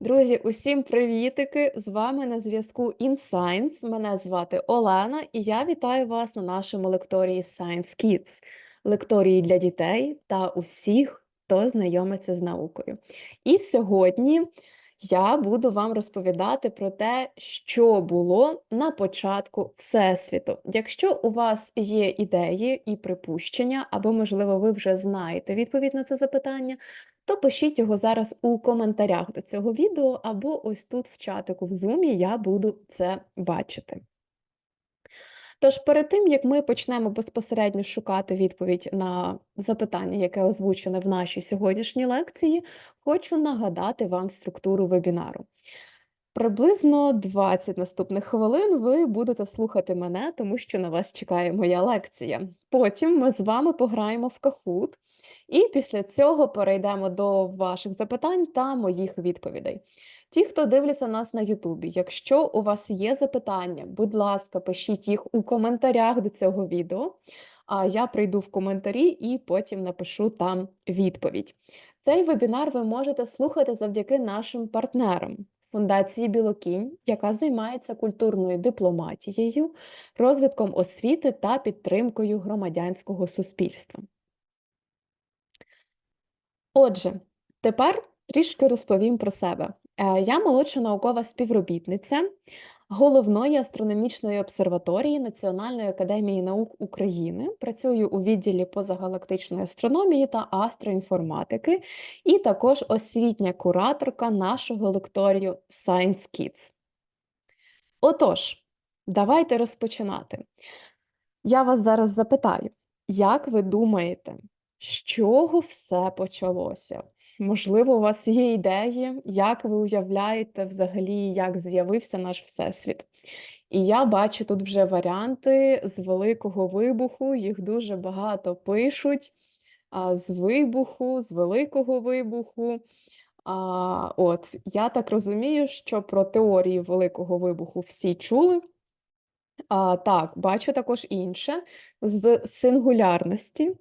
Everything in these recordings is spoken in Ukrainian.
Друзі, усім привітики! З вами на зв'язку InScience. Мене звати Олена, і я вітаю вас на нашому лекторії Science Kids, лекторії для дітей та усіх, хто знайомиться з наукою. І сьогодні я буду вам розповідати про те, що було на початку Всесвіту. Якщо у вас є ідеї і припущення, або, можливо, ви вже знаєте відповідь на це запитання, то пишіть його зараз у коментарях до цього відео, або ось тут в чатику в Zoom я буду це бачити. Тож, перед тим, як ми почнемо безпосередньо шукати відповідь на запитання, яке озвучене в нашій сьогоднішній лекції, хочу нагадати вам структуру вебінару. Приблизно 20 наступних хвилин ви будете слухати мене, тому що на вас чекає моя лекція. Потім ми з вами пограємо в Kahoot, і після цього перейдемо до ваших запитань та моїх відповідей. Ті, хто дивляться нас на Ютубі, якщо у вас є запитання, будь ласка, пишіть їх у коментарях до цього відео, а я прийду в коментарі і потім напишу там відповідь. Цей вебінар ви можете слухати завдяки нашим партнерам. Фундації Білокінь, яка займається культурною дипломатією, розвитком освіти та підтримкою громадянського суспільства. Отже, тепер трішки розповім про себе. Е, Я молодша наукова співробітниця Головної астрономічної обсерваторії Національної академії наук України. Працюю у відділі позагалактичної астрономії та астроінформатики, і також освітня кураторка нашого лекторію Science Kids. Отож, давайте розпочинати. Я вас зараз запитаю, як ви думаєте, чого все почалося? Можливо, у вас є ідеї, як ви уявляєте взагалі, як з'явився наш Всесвіт? І я бачу тут вже варіанти з Великого вибуху, їх дуже багато пишуть. З вибуху, з Великого вибуху. А, от, я так розумію, що про теорії Великого вибуху всі чули. А, так, бачу також інше з сингулярності.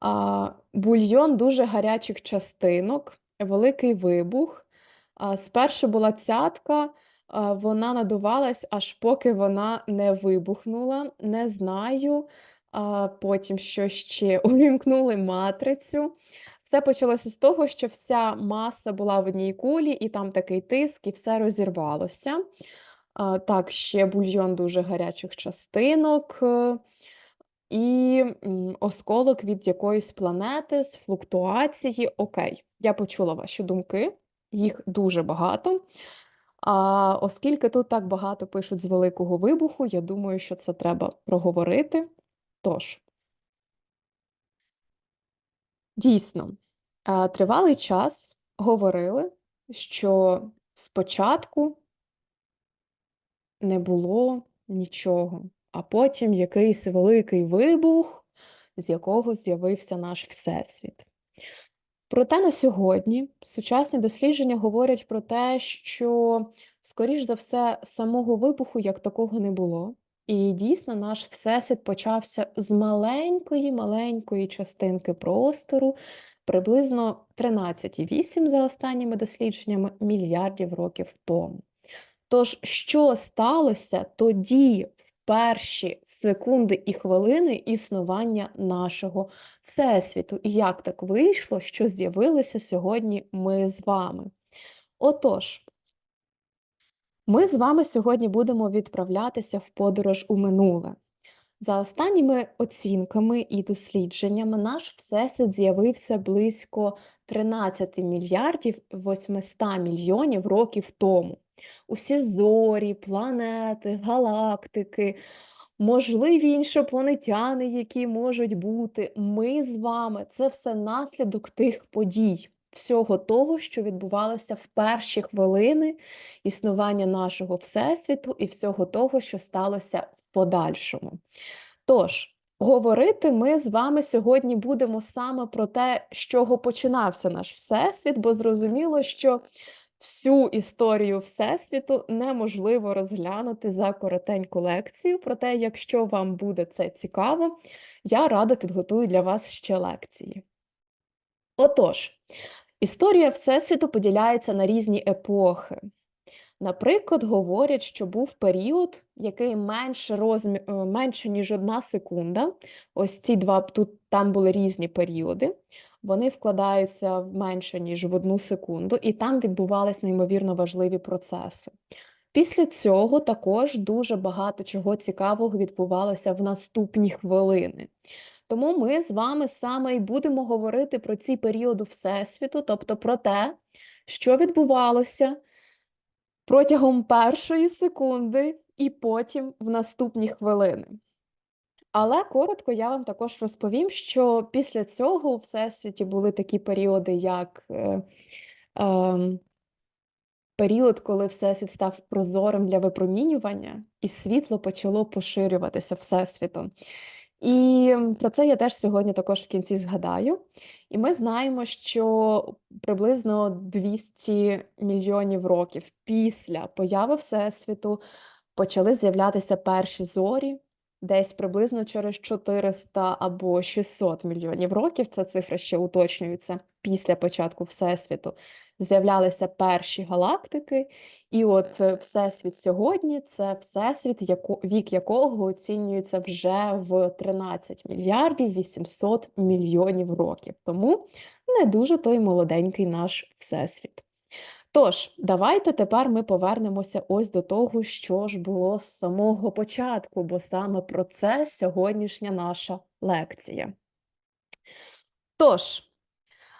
А, бульйон дуже гарячих частинок, великий вибух. А, спершу була цятка, а, вона надувалась, аж поки вона не вибухнула. Не знаю. А, потім що ще увімкнули матрицю. Все почалося з того, що вся маса була в одній кулі, і там такий тиск, і все розірвалося. А, так, ще бульйон дуже гарячих частинок. І осколок від якоїсь планети з флуктуації. Окей, я почула ваші думки, їх дуже багато. А оскільки тут так багато пишуть з Великого вибуху, я думаю, що це треба проговорити. Тож, дійсно, е, тривалий час говорили, що спочатку не було нічого, а потім якийсь великий вибух, з якого з'явився наш Всесвіт. Проте на сьогодні сучасні дослідження говорять про те, що, скоріш за все, самого вибуху як такого не було. І дійсно наш Всесвіт почався з маленької-маленької частинки простору, приблизно 13,8 за останніми дослідженнями мільярдів років тому. Тож, що сталося тоді, перші секунди і хвилини існування нашого Всесвіту? І як так вийшло, що з'явилися сьогодні ми з вами? Отож, ми з вами сьогодні будемо відправлятися в подорож у минуле. За останніми оцінками і дослідженнями, наш Всесвіт з'явився близько 13 мільярдів 800 мільйонів років тому. Усі зорі, планети, галактики, можливі іншопланетяни, які можуть бути, ми з вами це все наслідок тих подій, всього того, що відбувалося в перші хвилини існування нашого Всесвіту і всього того, що сталося в подальшому. Тож, говорити ми з вами сьогодні будемо саме про те, з чого починався наш Всесвіт, бо зрозуміло, що всю історію Всесвіту неможливо розглянути за коротеньку лекцію. Проте, якщо вам буде це цікаво, я радо підготую для вас ще лекції. Отож, Історія Всесвіту поділяється на різні епохи. Наприклад, говорять, що був період, який менше розмі... е, менше, ніж одна секунда. Ось ці два тут там були різні періоди. Вони вкладаються в менше, ніж в одну секунду, і там відбувались неймовірно важливі процеси. Після цього також дуже багато чого цікавого відбувалося в наступні хвилини. Тому ми з вами саме і будемо говорити про ці періоди Всесвіту, тобто про те, що відбувалося протягом першої секунди і потім в наступні хвилини. Але коротко я вам також розповім, що після цього у Всесвіті були такі періоди, як е, е, період, коли Всесвіт став прозорим для випромінювання, і світло почало поширюватися Всесвітом. І про це я теж сьогодні також в кінці згадаю. І ми знаємо, що приблизно 200 мільйонів років після появи Всесвіту почали з'являтися перші зорі, десь приблизно через 400 або 600 мільйонів років, ця цифра ще уточнюється після початку Всесвіту, з'являлися перші галактики, і от е, Всесвіт сьогодні це Всесвіт, яко, вік якого оцінюється вже в 13 мільярдів 800 мільйонів років. Тому не дуже той молоденький наш Всесвіт. Тож, давайте тепер ми повернемося ось до того, що ж було з самого початку, бо саме про це сьогоднішня наша лекція. Тож,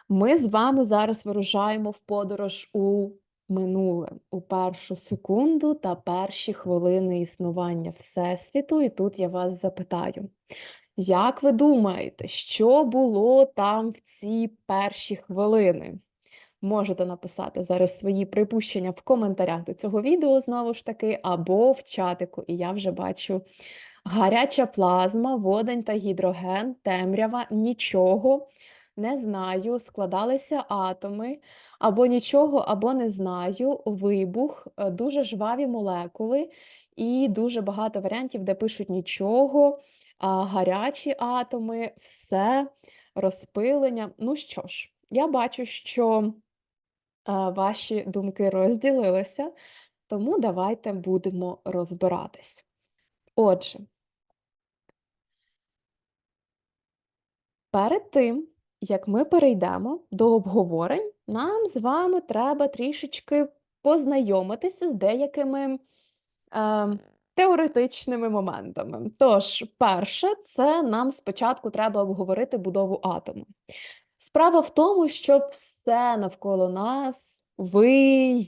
ми з вами зараз вирушаємо в подорож у минуле, у першу секунду та перші хвилини існування Всесвіту. І тут я вас запитаю, як ви думаєте, що було там в ці перші хвилини? Можете написати зараз свої припущення в коментарях до цього відео, знову ж таки, або в чатику. І я вже бачу гаряча плазма, водень та гідроген, темрява, нічого. Не знаю, складалися атоми, або нічого, або не знаю, вибух, е, дуже жваві молекули, і дуже багато варіантів, де пишуть нічого, а, гарячі атоми, все, розпилення. Ну що ж, я бачу, що ваші думки розділилися, тому давайте будемо розбиратись. Отже, перед тим, як ми перейдемо до обговорень, нам з вами треба трішечки познайомитися з деякими е, теоретичними моментами. Тож, перше, це нам спочатку треба обговорити будову атому. Справа в тому, що все навколо нас, ви,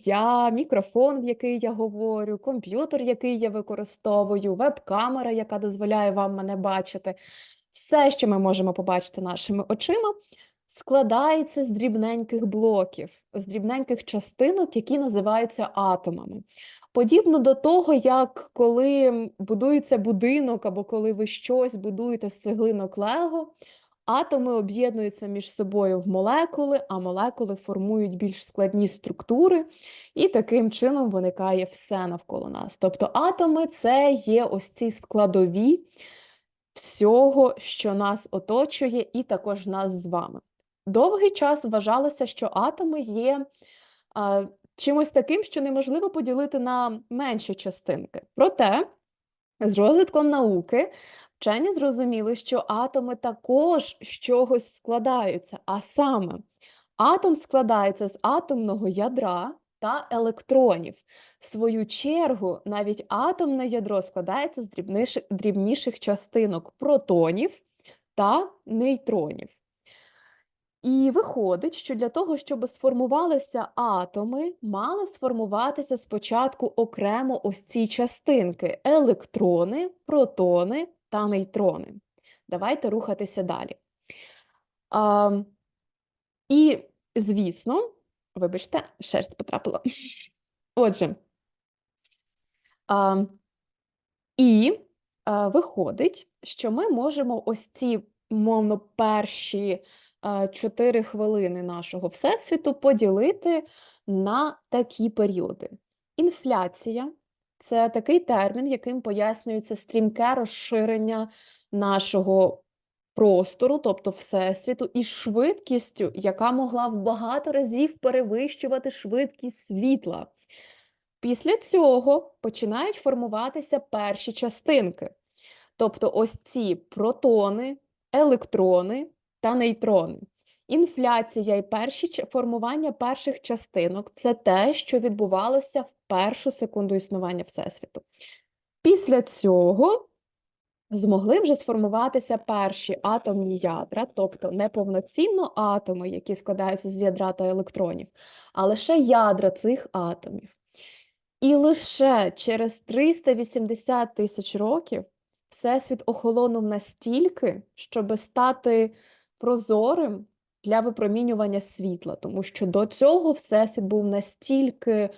я, мікрофон, в який я говорю, комп'ютер, який я використовую, веб-камера, яка дозволяє вам мене бачити, все, що ми можемо побачити нашими очима, складається з дрібненьких блоків, з дрібненьких частинок, які називаються атомами. Подібно до того, як коли будується будинок або коли ви щось будуєте з цеглинок Лего, атоми об'єднуються між собою в молекули, а молекули формують більш складні структури, і таким чином виникає все навколо нас. Тобто атоми це є ось ці складові всього, що нас оточує, і також нас з вами. Довгий час вважалося, що атоми є а, чимось таким, що неможливо поділити на менші частинки. Проте, з розвитком науки, вчені зрозуміли, що атоми також з чогось складаються, а саме атом складається з атомного ядра та електронів. В свою чергу, навіть атомне ядро складається з дрібніших, дрібніших частинок протонів та нейтронів. І виходить, що для того, щоб сформувалися атоми, мали сформуватися спочатку окремо ось ці частинки: електрони, протони та нейтрони. Давайте рухатися далі. А, і, звісно, вибачте, шерсть потрапила. Отже, а, і а, виходить, що ми можемо ось ці, мовно, перші 4 хвилини нашого всесвіту поділити на такі періоди. Інфляція це такий термін, яким пояснюється стрімке розширення нашого простору, тобто Всесвіту, із швидкістю, яка могла в багато разів перевищувати швидкість світла. Після цього починають формуватися перші частинки. Тобто ось ці протони, електрони та нейтрони. Інфляція і перші формування перших частинок це те, що відбувалося в першу секунду існування Всесвіту. Після цього змогли вже сформуватися перші атомні ядра, тобто не повноцінно атоми, які складаються з ядра та електронів, а лише ядра цих атомів. І лише через 380 тисяч років Всесвіт охолонув настільки, щоб стати прозорим для випромінювання світла, тому що до цього Всесвіт був настільки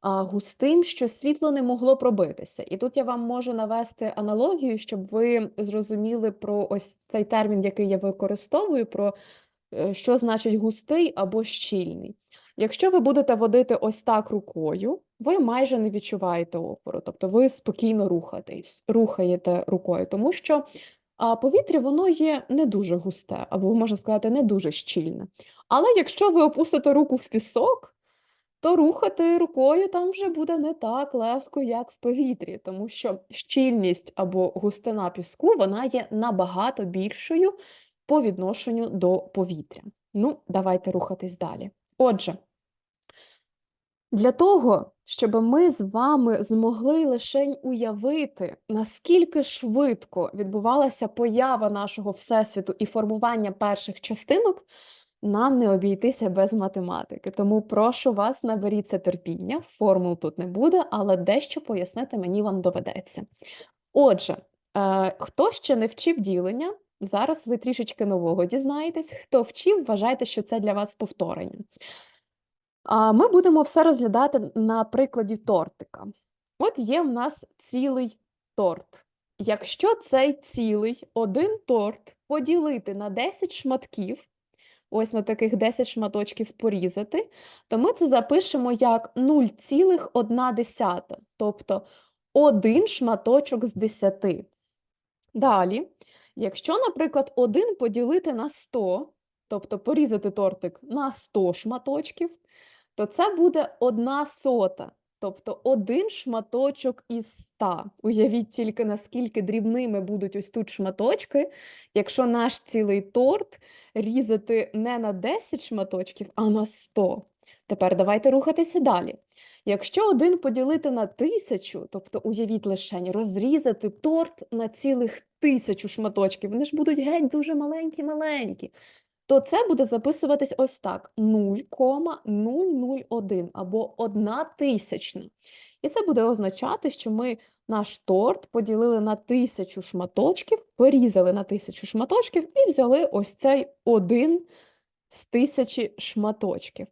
а, густим, що світло не могло пробитися. І тут я вам можу навести аналогію, щоб ви зрозуміли про ось цей термін, який я використовую, про е, що значить густий або щільний. Якщо ви будете водити ось так рукою, ви майже не відчуваєте опору, тобто ви спокійно рухаєте рукою, тому що а, повітря воно є не дуже густе, або можна сказати, не дуже щільне. Але якщо ви опустите руку в пісок, то рухати рукою там вже буде не так легко, як в повітрі, тому що щільність або густина піску вона є набагато більшою по відношенню до повітря. Ну, давайте рухатись далі. Отже, для того, щоб ми з вами змогли лише уявити, наскільки швидко відбувалася поява нашого Всесвіту і формування перших частинок, нам не обійтися без математики. Тому прошу вас, наберіться терпіння, формул тут не буде, але дещо пояснити мені вам доведеться. Отже, е, хто ще не вчив ділення, зараз ви трішечки нового дізнаєтесь. Хто вчив, вважайте, що це для вас повторення. Ми будемо все розглядати на прикладі тортика. От є в нас цілий торт. Якщо цей цілий один торт поділити на 10 шматків, ось на таких 10 шматочків порізати, то ми це запишемо як 0,1, тобто один шматочок з 10. Далі, якщо, наприклад, 1 поділити на 100, тобто порізати тортик на 100 шматочків, то це буде одна сота, тобто один шматочок із 100. Уявіть тільки, наскільки дрібними будуть ось тут шматочки, якщо наш цілий торт різати не на 10 шматочків, а на 100. Тепер давайте рухатися далі. Якщо один поділити на тисячу, тобто уявіть лишень, розрізати торт на цілих тисячу шматочків, вони ж будуть геть дуже маленькі-маленькі, то це буде записуватись ось так: 0,001 або 1 тисячна. І це буде означати, що ми наш торт поділили на тисячу шматочків, порізали на тисячу шматочків і взяли ось цей один з тисячі шматочків.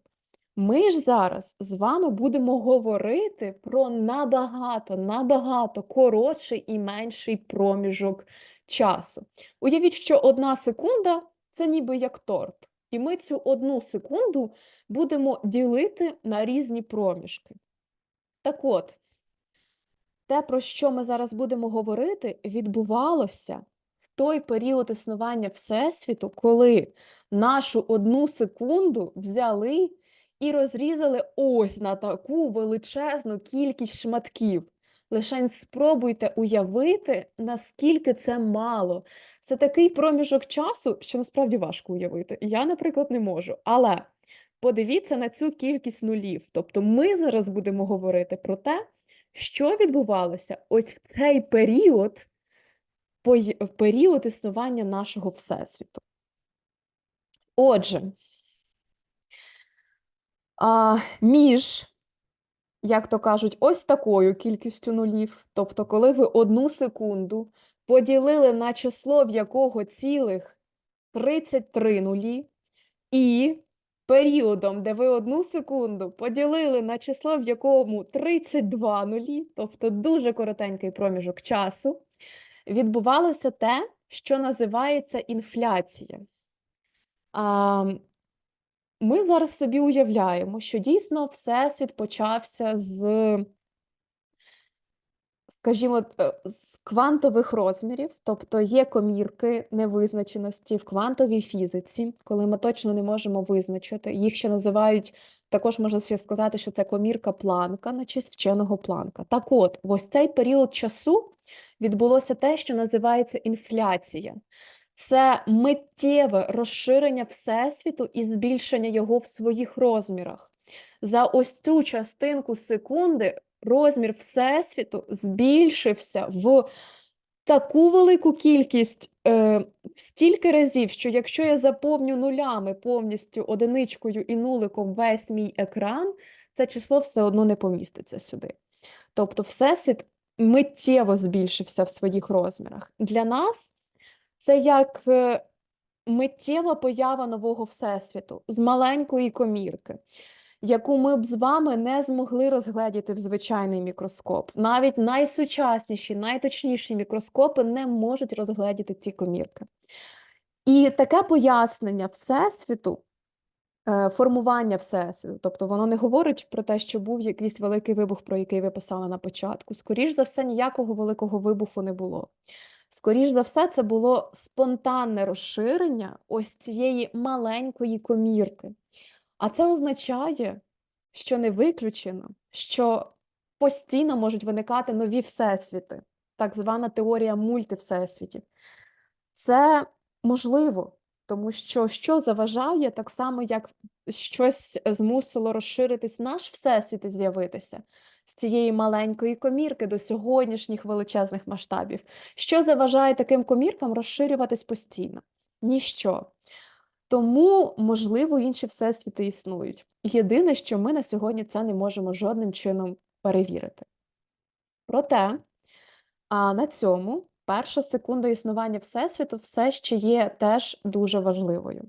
Ми ж зараз з вами будемо говорити про набагато, набагато коротший і менший проміжок часу. Уявіть, що одна секунда це ніби як торт. І ми цю одну секунду будемо ділити на різні проміжки. Так от, те, про що ми зараз будемо говорити, відбувалося в той період існування Всесвіту, коли нашу одну секунду взяли і розрізали ось на таку величезну кількість шматків. Лишень спробуйте уявити, наскільки це мало. Це такий проміжок часу, що насправді важко уявити. Я, наприклад, не можу. Але подивіться на цю кількість нулів. Тобто ми зараз будемо говорити про те, що відбувалося ось в цей період, період існування нашого Всесвіту. Отже, між, як то кажуть, ось такою кількістю нулів, тобто, коли ви одну секунду поділили на число, в якого цілих 33 нулі, і періодом, де ви одну секунду поділили на число, в якому 32 нулі, тобто дуже коротенький проміжок часу, відбувалося те, що називається інфляція. Ми зараз собі уявляємо, що дійсно Всесвіт почався з скажімо, е, з квантових розмірів, тобто є комірки невизначеності в квантовій фізиці, коли ми точно не можемо визначити. Їх ще називають, також можна ще сказати, що це комірка Планка на честь вченого Планка. Так от, ось цей період часу відбулося те, що називається інфляція. Це миттєве розширення Всесвіту і збільшення його в своїх розмірах. За ось цю частинку секунди розмір Всесвіту збільшився в таку велику кількість е, стільки разів, що якщо я заповню нулями повністю одиничкою і нуликом весь мій екран, це число все одно не поміститься сюди. Тобто, Всесвіт миттєво збільшився в своїх розмірах. Для нас це як е, миттєва поява нового Всесвіту з маленької комірки яку ми б з вами не змогли розгледіти в звичайний мікроскоп. Навіть найсучасніші, найточніші мікроскопи не можуть розгледіти ці комірки. І таке пояснення Всесвіту, е, формування Всесвіту, тобто воно не говорить про те, що був якийсь великий вибух, про який ви писали на початку. Скоріш за все, ніякого великого вибуху не було. Скоріш за все, це було спонтанне розширення ось цієї маленької комірки. А це означає, що не виключено, що постійно можуть виникати нові всесвіти, так звана теорія мультивсесвітів. Це можливо, тому що що заважає, так само, як щось змусило розширитись наш всесвіт і з'явитися з цієї маленької комірки до сьогоднішніх величезних масштабів. Що заважає таким коміркам розширюватись постійно? Ніщо. Тому, можливо, інші всесвіти існують. Єдине, що ми на сьогодні це не можемо жодним чином перевірити. Проте, а на цьому перша секунда існування Всесвіту все ще є теж дуже важливою.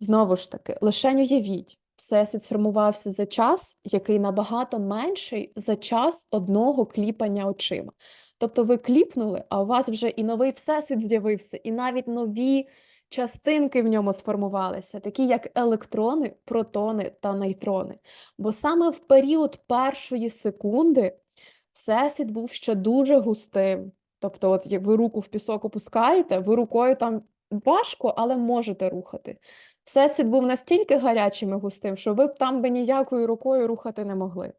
Знову ж таки, лише уявіть, Всесвіт сформувався за час, який набагато менший за час одного кліпання очима. Тобто ви кліпнули, а у вас вже і новий всесвіт з'явився, і навіть нові частинки в ньому сформувалися, такі як електрони, протони та нейтрони. Бо саме в період першої секунди всесвіт був ще дуже густим. Тобто, от як ви руку в пісок опускаєте, ви рукою там важко, але можете рухати. Всесвіт був настільки гарячим і густим, що ви б там би ніякою рукою рухати не могли.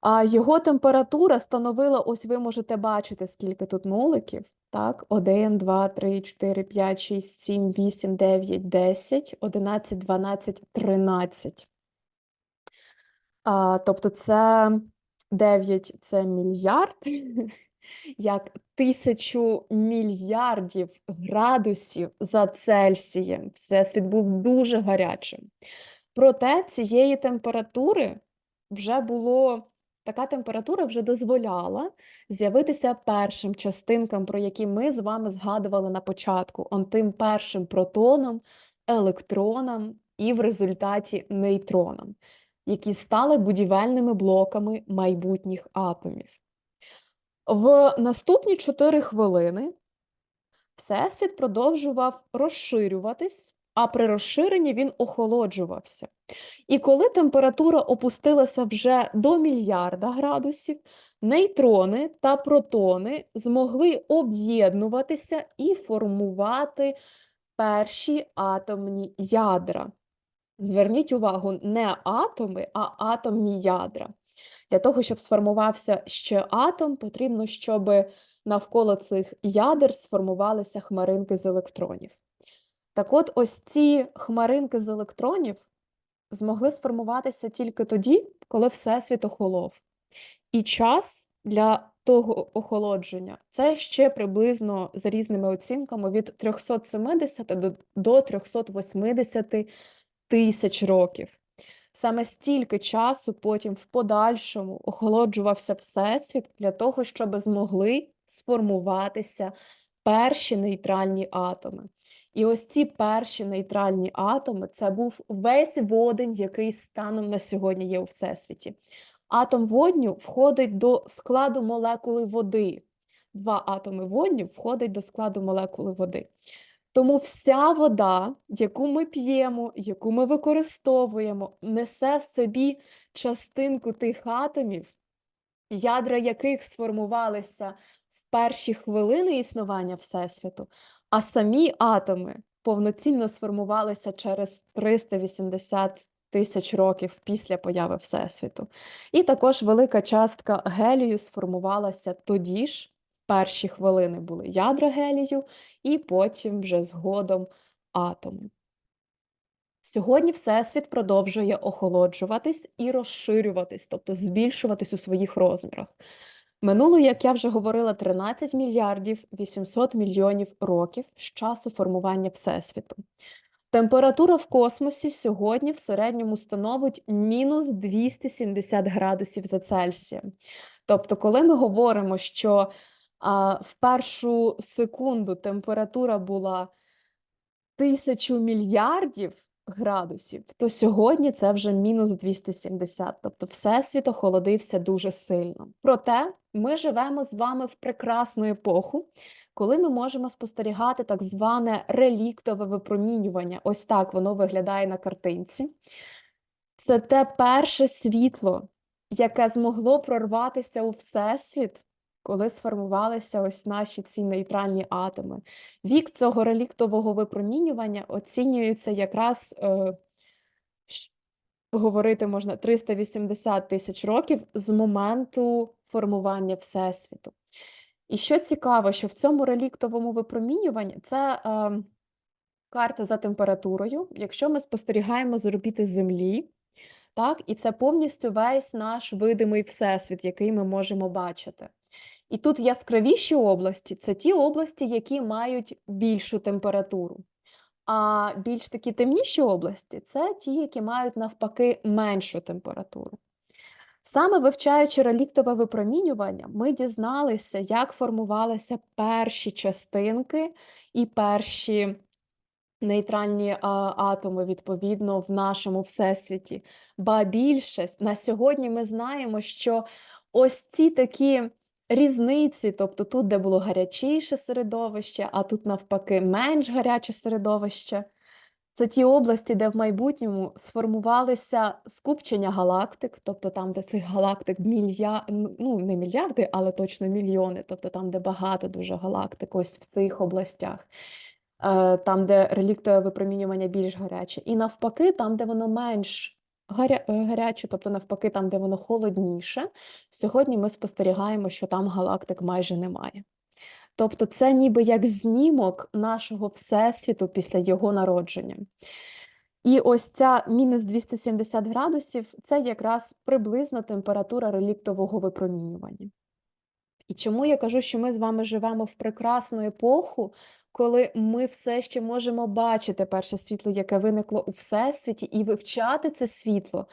А його температура становила, ось ви можете бачити, скільки тут нуликів. Так, 1, 2, 3, 4, 5, 6, 7, 8, 9, 10, 11, 12, 13. А, Тобто це 9 це мільярд, як тисячу мільярдів градусів за Цельсієм. Всесвіт був дуже гарячим. Проте цієї температури вже було така температура вже дозволяла з'явитися першим частинкам, про які ми з вами згадували на початку, он тим першим протоном, електроном і в результаті нейтроном, які стали будівельними блоками майбутніх атомів. В наступні 4 хвилини Всесвіт продовжував розширюватись а при розширенні він охолоджувався. І коли температура опустилася вже до мільярда градусів, нейтрони та протони змогли об'єднуватися і формувати перші атомні ядра. Зверніть увагу, не атоми, а атомні ядра. Для того, щоб сформувався ще атом, потрібно, щоб навколо цих ядер сформувалися хмаринки з електронів. Так от, ось ці хмаринки з електронів змогли сформуватися тільки тоді, коли Всесвіт охолов. І час для того охолодження це ще приблизно за різними оцінками від 370 до, до 380 тисяч років. Саме стільки часу потім в подальшому охолоджувався Всесвіт для того, щоб змогли сформуватися перші нейтральні атоми. І ось ці перші нейтральні атоми це був весь водень, який станом на сьогодні є у Всесвіті. Атом водню входить до складу молекули води. Два атоми водню входять до складу молекули води. Тому вся вода, яку ми п'ємо, яку ми використовуємо, несе в собі частинку тих атомів, ядра яких сформувалися в перші хвилини існування Всесвіту, а самі атоми повноцінно сформувалися через 380 тисяч років після появи Всесвіту. І також велика частка гелію сформувалася тоді ж, перші хвилини були ядра гелію, і потім вже згодом атоми. Сьогодні Всесвіт продовжує охолоджуватись і розширюватись, тобто збільшуватись у своїх розмірах. Минуло, як я вже говорила, 13 мільярдів 800 мільйонів років з часу формування Всесвіту. Температура в космосі сьогодні в середньому становить мінус 270 градусів за Цельсієм. Тобто, коли ми говоримо, що а, в першу секунду температура була тисячу мільярдів градусів, то сьогодні це вже мінус 270, тобто всесвіт охолодився дуже сильно. Проте ми живемо з вами в прекрасну епоху, коли ми можемо спостерігати так зване реліктове випромінювання. Ось так воно виглядає на картинці. Це те перше світло, яке змогло прорватися у всесвіт, коли сформувалися ось наші ці нейтральні атоми. Вік цього реліктового випромінювання оцінюється якраз, е, говорити можна 380 тисяч років з моменту формування Всесвіту. І що цікаво, що в цьому реліктовому випромінюванні це е, карта за температурою. Якщо ми спостерігаємо з орбіти Землі, так, і це повністю весь наш видимий всесвіт, який ми можемо бачити. І тут яскравіші області це ті області, які мають більшу температуру. А більш такі темніші області це ті, які мають навпаки меншу температуру. Саме вивчаючи реліктове випромінювання, ми дізналися, як формувалися перші частинки і перші нейтральні атоми, відповідно, в нашому всесвіті. Ба більше, на сьогодні ми знаємо, що ось ці такі різниці, тобто тут, де було гарячіше середовище, а тут навпаки менш гаряче середовище. Це ті області, де в майбутньому сформувалися скупчення галактик, тобто там, де цих галактик мілья... ну не мільярди, але точно мільйони, тобто там, де багато дуже галактик, ось в цих областях, Е, там, де реліктове випромінювання більш гаряче, і навпаки, там, де воно менш гаряче, тобто навпаки, там, де воно холодніше, сьогодні ми спостерігаємо, що там галактик майже немає. Тобто це ніби як знімок нашого Всесвіту після його народження. І ось ця мінус 270 градусів це якраз приблизно температура реліктового випромінювання. І чому я кажу, що ми з вами живемо в прекрасну епоху, коли ми все ще можемо бачити перше світло, яке виникло у Всесвіті, і вивчати це світло.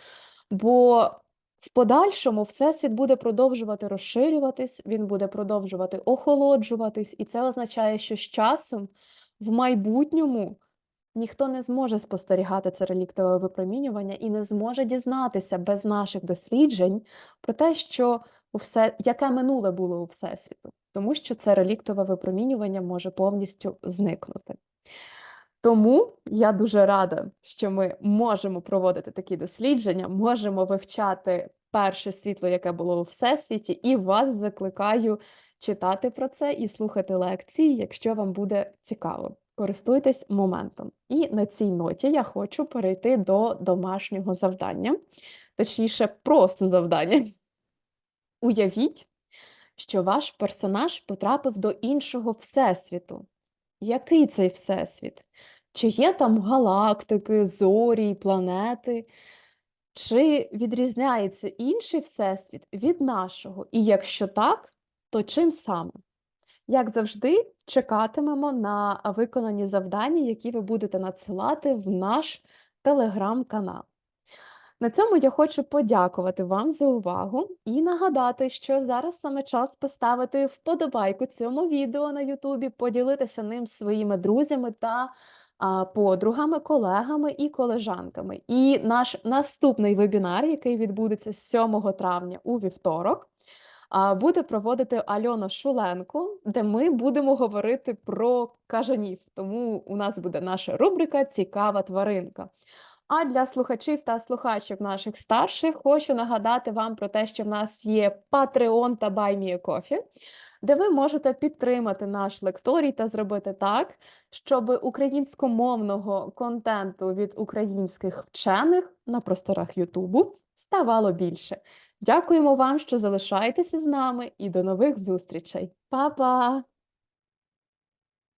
Бо в подальшому Всесвіт буде продовжувати розширюватись, він буде продовжувати охолоджуватись, і це означає, що з часом в майбутньому ніхто не зможе спостерігати це реліктове випромінювання і не зможе дізнатися без наших досліджень про те, що у все, яке минуле було у Всесвіту, тому що це реліктове випромінювання може повністю зникнути. Тому я дуже рада, що ми можемо проводити такі дослідження, можемо вивчати перше світло, яке було у всесвіті, і вас закликаю читати про це і слухати лекції, якщо вам буде цікаво. Користуйтесь моментом. І на цій ноті я хочу перейти до домашнього завдання, точніше, просто завдання. Уявіть, що ваш персонаж потрапив до іншого всесвіту. Який цей всесвіт? Чи є там галактики, зорі, планети? Чи відрізняється інший всесвіт від нашого? І якщо так, то чим саме? Як завжди, чекатимемо на виконані завдання, які ви будете надсилати в наш телеграм-канал. На цьому я хочу подякувати вам за увагу і нагадати, що зараз саме час поставити вподобайку цьому відео на Ютубі, поділитися ним з своїми друзями та подругами, колегами і колежанками. І наш наступний вебінар, який відбудеться 7 травня у вівторок, буде проводити Альона Шуленко, де ми будемо говорити про кажанів. Тому у нас буде наша рубрика Цікава тваринка. А для слухачів та слухачів наших старших хочу нагадати вам про те, що в нас є Patreon та BuyMeACoffee, де ви можете підтримати наш лекторій та зробити так, щоб українськомовного контенту від українських вчених на просторах Ютубу ставало більше. Дякуємо вам, що залишаєтеся з нами, і до нових зустрічей. Па-па!